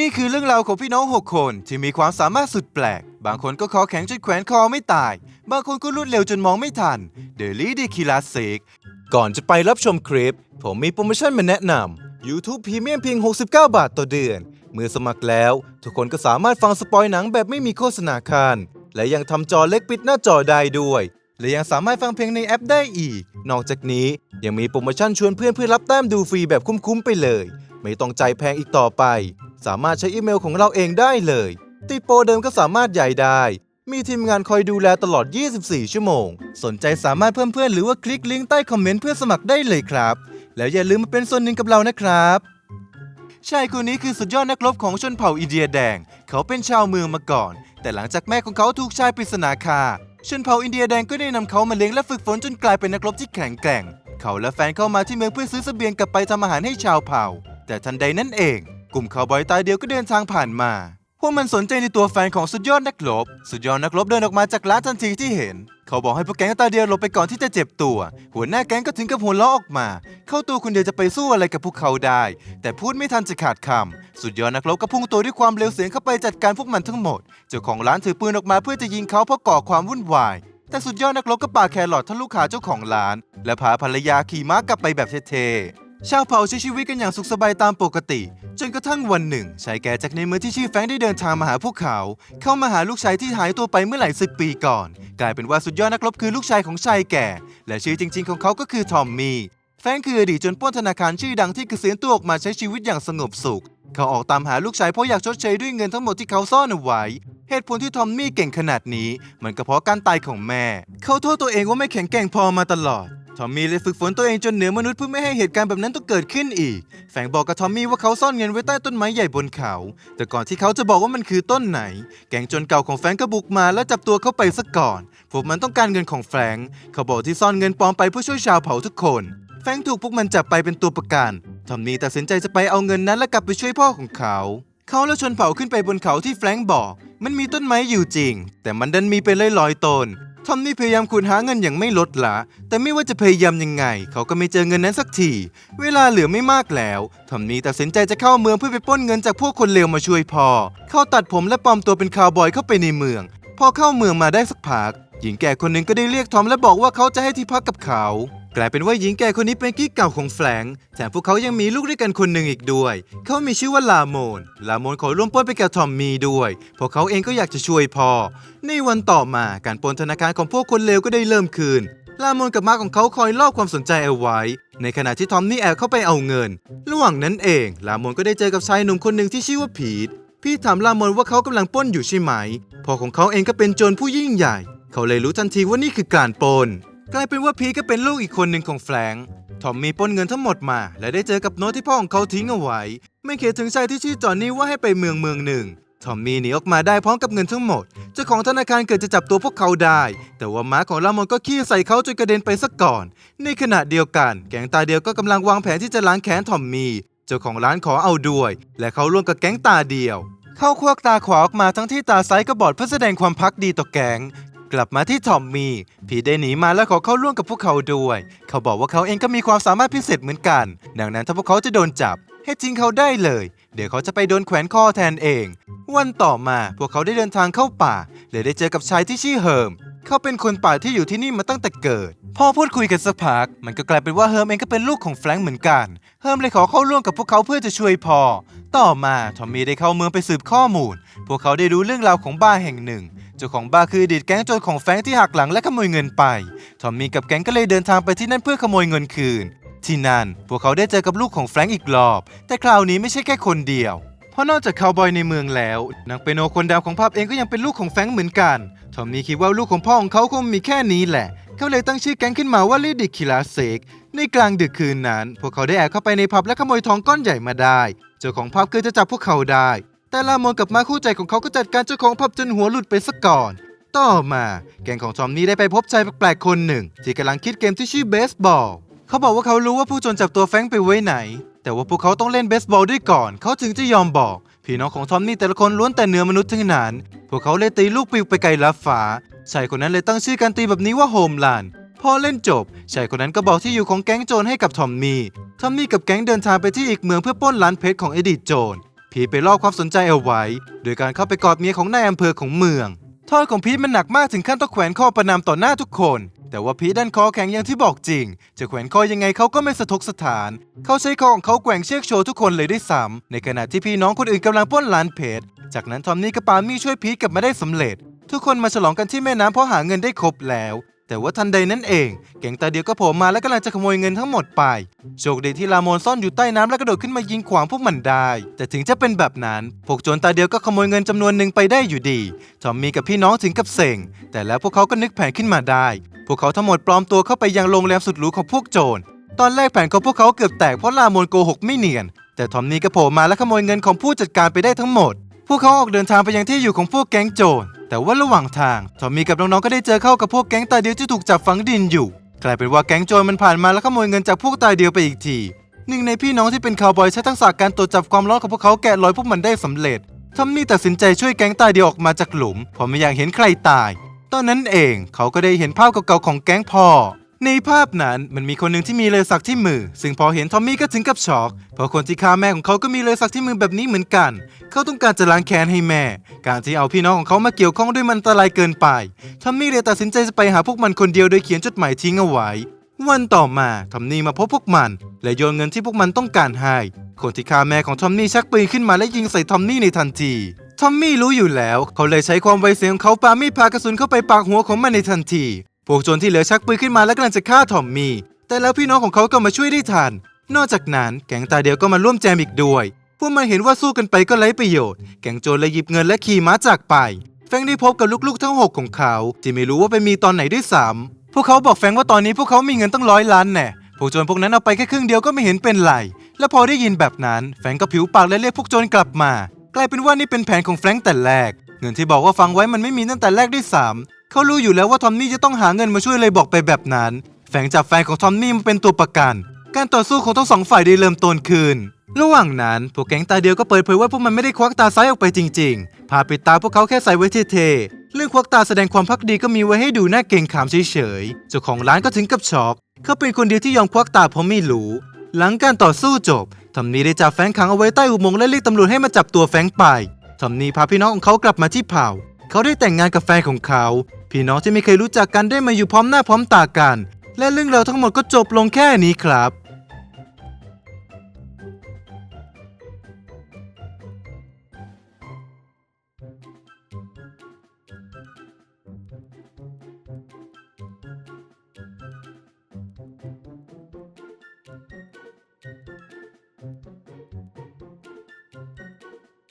นี่คือเรื่องราวของพี่น้อง 6 คนที่มีความสามารถสุดแปลก บางคนก็คอแข็งจนแขวนคอไม่ตาย บางคนก็รวดเร็วจนมองไม่ทัน เดลี่ดีคิลาเซกก่อนจะไปรับชมคลิป ผมมีโปรโมชั่นมาแนะนำ YouTube Premium เพียง 69 บาทต่อเดือน เมื่อสมัครแล้ว ทุกคนก็สามารถฟังสปอยหนังแบบไม่มีโฆษณาคานและยังทำจอเล็กปิดหน้าจอได้ด้วย และยังสามารถฟังเพลงในแอปได้อีก นอกจากนี้ยังมีโปรโมชั่นชวนเพื่อนเพื่อรับแต้มดูฟรีแบบคุ้มๆไปเลย ไม่ต้องใจแพงอีกต่อไป สามารถใช้อีเมลของเราเองได้เลย ติดโปรเดิมก็สามารถใหญ่ได้ มีทีมงานคอยดูแลตลอด 24 ชั่วโมง สนใจสามารถเพิ่มเพื่อนหรือว่าคลิกลิงก์ใต้คอมเมนต์เพื่อสมัครได้เลยครับ แล้วอย่าลืมมาเป็นส่วนหนึ่งกับเรานะครับชายคนนี้คือสุดยอดนักรบของชนเผ่าอินเดียแดง เขาเป็นชาวเมืองมาก่อน แต่หลังจากแม่ของเขาถูกชายปริศนาฆ่าชนเผ่าอินเดียแดงก็ได้นำเขามาเลี้ยงและฝึกฝนจนกลายเป็นนักรบที่แข็งแกร่ง เขาและแฟนเข้ามาที่เมืองเพื่อซื้อเสบียงกลับไปทำอาหารให้ชาวเผ่า แต่ทันใดนั้นเอง กลุ่มคาวบอยตายเดียวก็เดินทางผ่านมา พวกมันสนใจในตัวแฟนของสุดยอดนักรบ สุดยอดนักรบเดินออกมาจากร้านทันทีที่เห็น เขาบอกให้พวกแก๊งตาเดียวหลบไปก่อนที่จะเจ็บตัว หัวหน้าแก๊งก็ถึงกับหัวเราะออกมา เข้าตัวคนเดียวจะไปสู้อะไรกับพวกเขาได้ แต่พูดไม่ทันจะขาดคำสุดยอดนักรบก็พุ่งตัวด้วยความเร็วเสียงเข้าไปจัดการพวกมันทั้งหมด เจ้าของร้านถือปืนออกมาเพื่อจะยิงเขาเพราะก่อความวุ่นวายแต่สุดยอดนักรบก็ปาแครอททะลุขาเจ้าของร้าน และพาภรรยาขี่ม้ากลับไปแบบเท่ๆ ชาวเผ่าใช้ชีวิตกันอย่างสุขสบายตามปกติ จนกระทั่งวันหนึ่งชายแก่จากในเมืองที่ชื่อแฟรงค์ได้เดินทางมาหาพวกเขา เข้ามาหาลูกชายที่หายตัวไปเมื่อหลายสิบปีก่อน กลายเป็นว่าสุดยอดนักรบคือลูกชายของชายแก่ และชื่อจริง ๆ ของเขาก็คือทอมมี่แฟรงค์คืออดีตจนป้นธนาคารชื่อดังที่เกษียณตัวออกมาใช้ชีวิตอย่างสงบสุข เขาออกตามหาลูกชายเพราะอยากชดเชยด้วยเงินทั้งหมดที่เขาซ่อนเอาไว้เหตุผลที่ทอมมี่เก่งขนาดนี้มันก็เพราะการตายของแม่ เขาโทษตัวเองว่าไม่แข็งแกร่งพอมาตลอด ทอมมี่เลยฝึกฝนตัวเองจนเหนือมนุษย์เพื่อไม่ให้เหตุการณ์แบบนั้นต้องเกิดขึ้นอีก แฝงบอกกับทอมมี่ว่าเขาซ่อนเงินไว้ใต้ต้นไม้ใหญ่บนเขา แต่ก่อนที่เขาจะบอกว่ามันคือต้นไหน แก๊งจนเก่าของแฟงก็บุกมาและจับตัวเขาไปซะก่อน พวกมันต้องการเงินของแฟงเขาบอกที่ซ่อนเงินปลอมไปเพื่อช่วยชาวเผ่าทุกคนแฟงถูกพวกมันจับไปเป็นตัวประกัน ทอมมี่ตัดสินใจจะไปเอาเงินนั้นและกลับไปช่วยพ่อของเขา เขาและชนเผ่าขึ้นไปบนเขาที่แฟรงก์บอก มันมีต้นไม้อยู่จริง แต่มันดันมีเป็นร้อยๆต้น ทอมมี่พยายามขุดหาเงินอย่างไม่ลดละแต่ไม่ว่าจะพยายามยังไง เขาก็ไม่เจอเงินนั้นสักที เวลาเหลือไม่มากแล้วทอมมี่ตัดสินใจจะเข้าเมืองเพื่อไปป้นเงินจากพวกคนเลวมาช่วยพ่อ เขาตัดผมและปลอมตัวเป็นคาวบอยเข้าไปในเมือง พอเข้าเมืองมาได้สักพัก หญิงแก่คนหนึ่งก็ได้เรียกทอมและบอกว่าเขาจะให้ที่พักกับเขา กลายเป็นว่าหญิงแก่คนนี้เป็นกิ๊กเก่าของแฟรงค์แถมพวกเขายังมีลูกด้วยกันคนหนึ่งอีกด้วย เขามีชื่อว่าลาโมน ลาโมนขอร่วมปล้นไปกับทอมมี่ด้วยเพราะเขาเองก็อยากจะช่วยพ่อในวันต่อมาการปล้นธนาคารของพวกคนเลวก็ได้เริ่มขึ้นลาโมนกับมาของเขาคอยล่อความสนใจเอาไว้ ในขณะที่ทอมนี่แอบเข้าไปเอาเงิน ระหว่างนั้นเอง ลาโมนก็ได้เจอกับชายหนุ่มคนหนึ่งที่ชื่อว่าพีทพี่ถามลาโมนว่าเขากำลังปล้นอยู่ใช่ไหมพ่อของเขาเองก็เป็นโจรผู้ยิ่งใหญ่ เขาเลยรู้ทันทีว่านี่คือการปล้น กลายเป็นว่าพีก็เป็นลูกอีกคนหนึ่งของแฟรงค์ทอมมี่ปล้นเงินทั้งหมดมา และได้เจอกับโน้ตที่พ่อของเขาทิ้งเอาไว้ ไม่เขียถึงชายที่ชื่อจอห์นนี่ว่าให้ไปเมืองเมืองหนึ่งทอมมี่หนีออกมาได้พร้อมกับเงินทั้งหมด เจ้าของธนาคารเกิดจะจับตัวพวกเขาได้ แต่ว่าม้าของลามอนก็ขี้ใส่เขาจนกระเด็นไปซะก่อน ในขณะเดียวกัน แก๊งตาเดียวก็กำลังวางแผนที่จะล้างแค้นทอมมี่ เจ้าของร้านขอเอาด้วย และเขาร่วมกับแก๊งตาเดียว เข้าควักตาขวาออกมาทั้งที่ตาซ้ายก็บอดเพื่อแสดงความพักดีต่อแก๊ง กลับมาที่ทอมมี่ ผีได้หนีมาและขอเข้าร่วมกับพวกเขาด้วย เขาบอกว่าเขาเองก็มีความสามารถพิเศษเหมือนกัน ดังนั้นถ้าพวกเขาจะโดนจับ ให้ทิ้งเขาได้เลย เดี๋ยวเขาจะไปโดนแขวนคอแทนเอง วันต่อมาพวกเขาได้เดินทางเข้าป่าและได้เจอกับชายที่ชื่อเฮิร์มเขาเป็นคนป่าที่อยู่ที่นี่มาตั้งแต่เกิดพอพูดคุยกันสักพัก มันก็กลายเป็นว่าเฮิร์มเองก็เป็นลูกของแฟรงค์เหมือนกัน เฮิร์มเลยขอเข้าร่วมกับพวกเขาเพื่อจะช่วยพ่อ ต่อมาทอมมี่ได้เข้าเมืองไปสืบข้อมูล พวกเขาได้รู้เรื่องราวของบ้าร์แห่งหนึ่ง เจ้าของบ้าร์คืออดีตแก๊งโจรของแฟงที่หักหลังและขโมยเงินไป ทอมมี่กับแก๊งก็เลยเดินทางไปที่นั่นเพื่อขโมยเงินคืน ที่นั่นพวกเขาได้เจอกับลูกของแฟรงค์อีกรอบ แต่คราวนี้ไม่ใช่แค่คนเดียว เพราะนอกจากคาวบอยในเมืองแล้วนางเปโนคนดาวของภาพเองก็ยังเป็นลูกของแฟรงค์เหมือนกัน ทอมมี่คิดว่าลูกของพ่อของเขาคงมีแค่นี้แหละ เขาเลยตั้งชื่อแก๊งขึ้นมาว่าลิดิคิลาเซก ในกลางดึกคืนนั้น พวกเขาได้แอบเข้าไปในผับและขโมยทองก้อนใหญ่มาได้ เจ้าของผับคือจะจับพวกเขาได้ แต่ลามอนกับมาคู่ใจของเขาก็จัดการเจ้าของผับจนหัวหลุดไปซะก่อน ต่อมาแกงของทอมนี่ได้ไปพบชายแปลกๆคนหนึ่ง ที่กำลังคิดเกมที่ชื่อเบสบอล เขาบอกว่าเขารู้ว่าผู้โจรจับตัวแฟงไปไว้ไหน แต่ว่าพวกเขาต้องเล่นเบสบอลด้วยก่อน เขาถึงจะยอมบอก พี่น้องของทอมนี่แต่ละคนล้วนแต่เนื้อมนุษย์ทั้งนั้น พวกเขาเลยตีลูกปิวไปไกลลับฟ้าชายคนนั้นเลยตั้งชื่อการตีแบบนี้ว่าโฮมแลนพอเล่นจบชายคนนั้นก็บอกที่อยู่ของแก๊งโจรให้กับทอมมี่ ทอมมี่กับแก๊งเดินทางไปที่อีกเมืองเพื่อปล้นร้านเพชรของอดีตโจร พีทไปล่อความสนใจเอาไว้ โดยการเข้าไปกอดเมียของนายอำเภอของเมืองโทษของพีทมันหนักมากถึงขั้นต้องแขวนคอประนามต่อหน้าทุกคน แต่ว่าพีทดันคอแข็งอย่างที่บอกจริง จะแขวนคอยังไงเขาก็ไม่สะทกสถาน เขาใช้คอของเขาแกว่งเชือกโชว์ทุกคนเลยด้วยซ้ำในขณะที่พี่น้องคนอื่นกำลังป้นร้านเพชรจากนั้นทอมนี่กับปามี่ช่วยพีทกลับมาได้สำเร็จ ทุกคนมาฉลองกันที่แม่น้ำเพราะหาเงินได้ครบแล้ว แต่ว่าทันใดนั้นเอง แก๊งตาเดียวก็โผล่มาและกำลังจะขโมยเงินทั้งหมดไป โชคดีที่ลาโมนซ่อนอยู่ใต้น้ำและกระโดดขึ้นมายิงขวางพวกมันได้ แต่ถึงจะเป็นแบบนั้น พวกโจรตาเดียวก็ขโมยเงินจำนวนหนึ่งไปได้อยู่ดีทอมมี่กับพี่น้องถึงกับเซ็ง แต่แล้วพวกเขาก็นึกแผนขึ้นมาได้ พวกเขาทั้งหมดปลอมตัวเข้าไปยังโรงแรมสุดหรูของพวกโจร ตอนแรกแผนของพวกเขาเกือบแตกเพราะลาโมนโกหกไม่เนียน แต่ทอมมี่ก็โผล่มาและขโมยเงินของผู้จัดการไปได้ทั้งหมด พวกเขาออกเดินทางไปยังที่อยู่ของพวกแก๊งโจร แต่ว่าระหว่างทางทอมมี่กับน้องๆก็ได้เจอเข้ากับพวกแก๊งตายเดียวที่ถูกจับฝังดินอยู่ กลายเป็นว่าแก๊งโจรมันผ่านมาแล้วขโมยเงินจากพวกตายเดียวไปอีกทีหนึ่งในพี่น้องที่เป็นคาวบอยใช้ทักษะการตรวจจับความร้อนของพวกเขาแกะรอยพวกมันได้สำเร็จทอมมี่ตัดสินใจช่วยแก๊งตายเดียวออกมาจากหลุมเพราะไม่อยากเห็นใครตาย ตอนนั้นเองเขาก็ได้เห็นภาพเก่าๆของแก๊งพ่อ ในภาพนั้นมันมีคนหนึ่งที่มีรอยสักที่มือ ซึ่งพอเห็นทอมมี่ก็ถึงกับช็อกเพราะคนที่ฆ่าแม่ของเขาก็มีรอยสักที่มือแบบนี้เหมือนกัน เขาต้องการจะล้างแค้นให้แม่ การที่เอาพี่น้องของเขามาเกี่ยวข้องด้วยมันอันตรายเกินไปทอมมี่เลยตัดสินใจจะไปหาพวกมันคนเดียวโดยเขียนจดหมายทิ้งเอาไว้ วันต่อมาทอมมี่มาพบพวกมัน และโยนเงินที่พวกมันต้องการให้คนที่ฆ่าแม่ของทอมมี่ชักปืนขึ้นมาและยิงใส่ทอมมี่ในทันทีทอมมี่รู้อยู่แล้ว เขาเลยใช้ความไวเสียงของเขาปามีดพากระสุนเข้าไปปากหัวของมันในทันที พวกโจรที่เหลือชักปืนขึ้นมาและกำลังจะฆ่าทอมมี่ แต่แล้วพี่น้องของเขาก็มาช่วยได้ทัน นอกจากนั้นแก๊งตาเดียวก็มาร่วมแจมอีกด้วย พวกมันเห็นว่าสู้กันไปก็ไร้ประโยชน์ แก๊งโจรเลยหยิบเงินและขี่ม้าจากไป แฟงได้พบกับลูกๆทั้งหกของเขาที่ไม่รู้ว่าไปมีตอนไหนด้วยซ้ำพวกเขาบอกแฟงว่าตอนนี้พวกเขามีเงินตั้งร้อยล้านแน่ พวกโจรพวกนั้นเอาไปแค่ครึ่งเดียวก็ไม่เห็นเป็นไร และพอได้ยินแบบนั้นแฟงก็ผิวปากและเรียกพวกโจรกลับมา กลายเป็นว่านี่เป็นแผนของแฟงแต่แรก เงินที่บอกว่าฟังไว้มันไม่มีตั้งแต่แรกด้วยซ้ำ เขารู้อยู่แล้วว่าทอมมี่จะต้องหาเงินมาช่วยเลยบอกไปแบบนั้นแฟรงจับแฟนของทอมมี่มาเป็นตัวประกัน การต่อสู้ของทั้งสองฝ่ายได้เริ่มต้นขึ้น ระหว่างนั้นพวกแก๊งตาเดียวก็เปิดเผยว่าพวกมันไม่ได้ควักตาซ้ายออกไปจริงๆผ่าปิดตาพวกเขาแค่ใส่ไว้เท่ๆ เรื่องควักตาแสดงความพักดีก็มีไว้ให้ดูหน้าเก่งขามเฉยๆ เจ้าของร้านก็ถึงกับช็อกเขาเป็นคนเดียวที่ยอมควักตาเพราะไม่รู้ หลังการต่อสู้จบทอมนี่ได้จับแฟงขังเอาไว้ใต้อุโมงค์และเรียกตำรวจให้มาจับตัวแฟงไปทอมนี่พาพี่น้องของเขากลับมาที่เผ่า เขาได้แต่งงานกับแฟนของเขา พี่น้องที่ไม่เคยรู้จักกันได้มาอยู่พร้อมหน้าพร้อมตากัน และเรื่องราวทั้งหมดก็จบลงแค่นี้ครับ